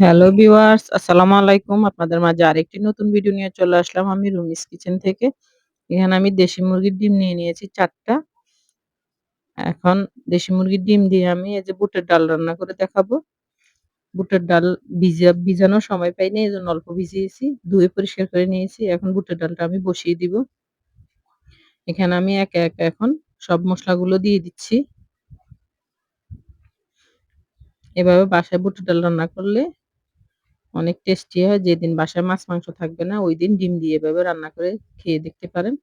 Hello viewers, আসসালামু আলাইকুম। আপনাদের মাঝে আরেকটি নতুন ভিডিও নিয়ে চলে আসলাম আমি রুমিস কিচেন থেকে। এখানে আমি দেশি মুরগির ডিম নিয়ে নিয়েছি চারটা এখন দেশি মুরগির ডিম দিয়ে আমি এই যে বুটের ডাল রান্না করে দেখাবো। বুটের ডাল ভিজা ভিজানো সময় পাইনি এজন্য অল্প ভিজিয়েছি। ধুয়ে পরিষ্কার করে নিয়েছি। এখন বুটের ডালটা আমি বসিয়ে দিব। এখানে আমি একে, একে এখন সব মসলাগুলো দিয়ে দিচ্ছি। এভাবে বাসায় বুটের ডাল রান্না করলে অনেক টেস্টি হয়। যেদিন বাসায় মাছ মাংস থাকবে না ওই দিন ডিম দিয়ে এভাবে রান্না করে খেয়ে দেখতে পারেন।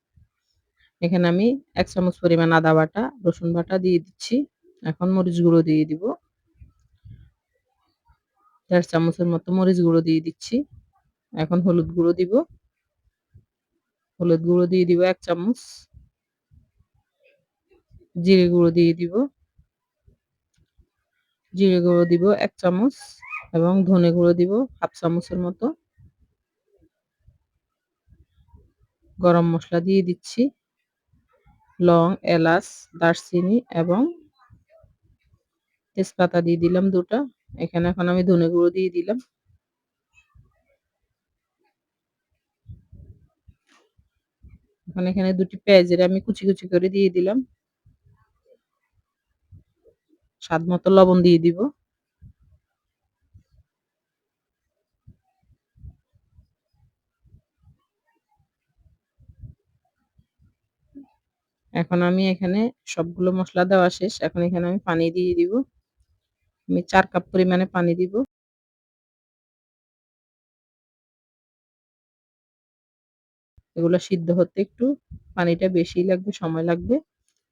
এখানে আমি এক চামচ পরিমাণ আদা বাটা, রসুন বাটা দিয়ে দিচ্ছি। এখন মরিচ গুঁড়ো দিয়ে দিব। ১.৫ চামচের মতো মরিচ গুঁড়ো দিয়ে দিচ্ছি। এখন হলুদ গুঁড়ো দিব। হলুদ গুঁড়ো দিয়ে দিব এক চামচ। জিরে গুঁড়ো দিয়ে দিব। জিরে গুঁড়ো দিব এক চামচ এবং ধনে গুঁড়ো দিব ১/২ চামচের মতো। গরম মসলা দিয়ে দিচ্ছি। লং, এলাচ, দারচিনি এবং তেজপাতা দিয়ে দিলাম ২ টা। এখানে এখন আমি ধনে গুঁড়ো দিয়ে দিলাম। এখন এখানে ২ টি পেঁয়াজের আমি কুচি, কুচি করে দিয়ে দিলাম। স্বাদ মতো লবণ দিয়ে দিব। এখন আমি এখানে সবগুলো মসলা দেওয়া শেষ। এখন এখানে আমি পানি দিয়ে দিব। আমি চার কাপ পরিমাণে পানি দিব। এগুলো সিদ্ধ হতে একটু পানিটা বেশি লাগবে, সময় লাগবে।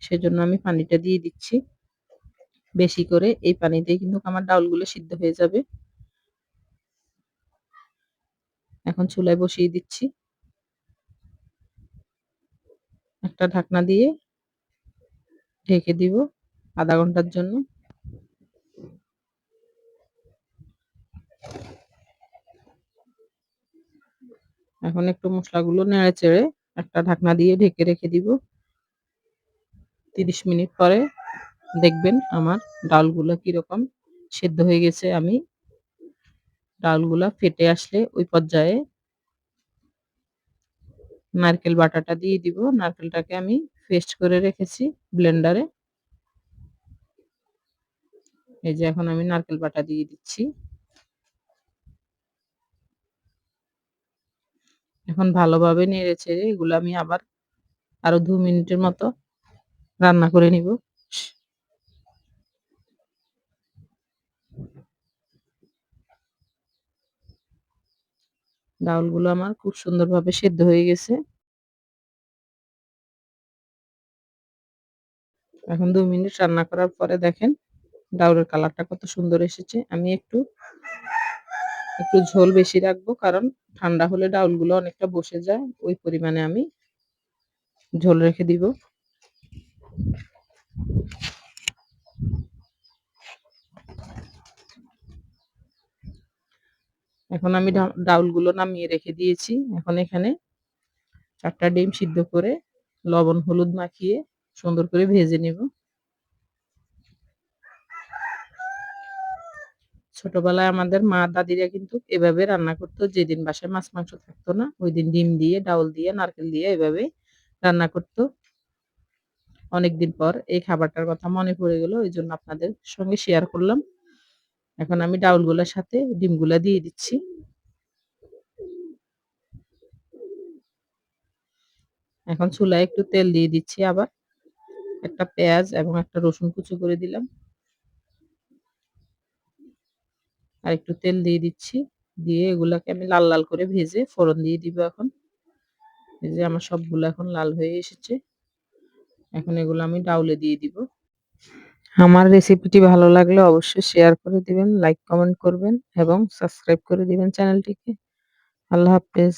সেজন্য আমি পানিটা দিয়ে দিচ্ছি। বেশি করে এই পানিতেই কিন্তু আমার ডাউলগুলো সিদ্ধ হয়ে যাবে। এখন চুলায় বসিয়ে দিচ্ছি। একটা ঢাকনা দিয়ে ঢেকে দিব আধা ঘণ্টার জন্য। এখন একটু মসলাগুলো নেড়ে চেড়ে একটা ঢাকনা দিয়ে ঢেকে রেখে দিব। ৩০ মিনিট পরে দেখবেন আমার ডালগুলো কীরকম সেদ্ধ হয়ে গেছে। আমি ডালগুলা ফেটে আসলে ওই পর্যায়ে নারকেল বাটাটা দিয়ে দিব। নারকেলটাকে আমি পেস্ট করে রেখেছি ব্লেন্ডারে। এই যে এখন আমি নারকেল বাটা দিয়ে দিচ্ছি। এখন ভালোভাবে নেড়ে ছেড়ে এগুলো আমি আবার আরও দু মিনিটের মতো রান্না করে নিব। ডাউলগুলো আমার খুব সুন্দরভাবে সেদ্ধ হয়ে গেছে। এখন ২ মিনিট রান্না করার পরে দেখেন ডাউলের কালারটা কত সুন্দর এসেছে। আমি একটু একটু ঝোল বেশি রাখব কারণ ঠান্ডা হলে ডাউলগুলো অনেকটা বসে যায়। ওই পরিমাণে আমি ঝোল রেখে দিব। এখন আমি ডাউলগুলো নামিয়ে রেখে দিয়েছি। এখন এখানে চারটা ডিম সিদ্ধ করে লবণ হলুদ মাখিয়ে সুন্দর করে ভেজে নিব। ছোটবেলায় আমাদের মা দাদিরা কিন্তু এভাবে রান্না করতো। যেদিন বাসায় মাছ মাংস থাকতো না ওই দিন ডিম দিয়ে, ডাউল দিয়ে, নারকেল দিয়ে এভাবে রান্না করতো। অনেকদিন পর এই খাবারটার কথা মনে পড়ে গেল। ওই জন্য আপনাদের সঙ্গে শেয়ার করলাম। এখন আমি ডাউলগুলার সাথে ডিমগুলা দিয়ে দিচ্ছি। এখন চুলায় একটু তেল দিয়ে দিচ্ছি আবার। একটা পেঁয়াজ এবং একটা রসুন কুচি করে দিলাম। আর একটু তেল দিয়ে দিচ্ছি। দিয়ে এগুলাকে আমি লাল, লাল করে ভেজে ফোড়ন দিয়ে দিব এখন। যে আমার সবগুলো এখন লাল হয়ে এসেছে। এখন এগুলো আমি ডাউলে দিয়ে দিব। আমার রেসিপিটি ভালো লাগলে অবশ্যই শেয়ার করে দিবেন, লাইক কমেন্ট করবেন এবং সাবস্ক্রাইব করে দিবেন চ্যানেলটিকে। আল্লাহ হাফেজ।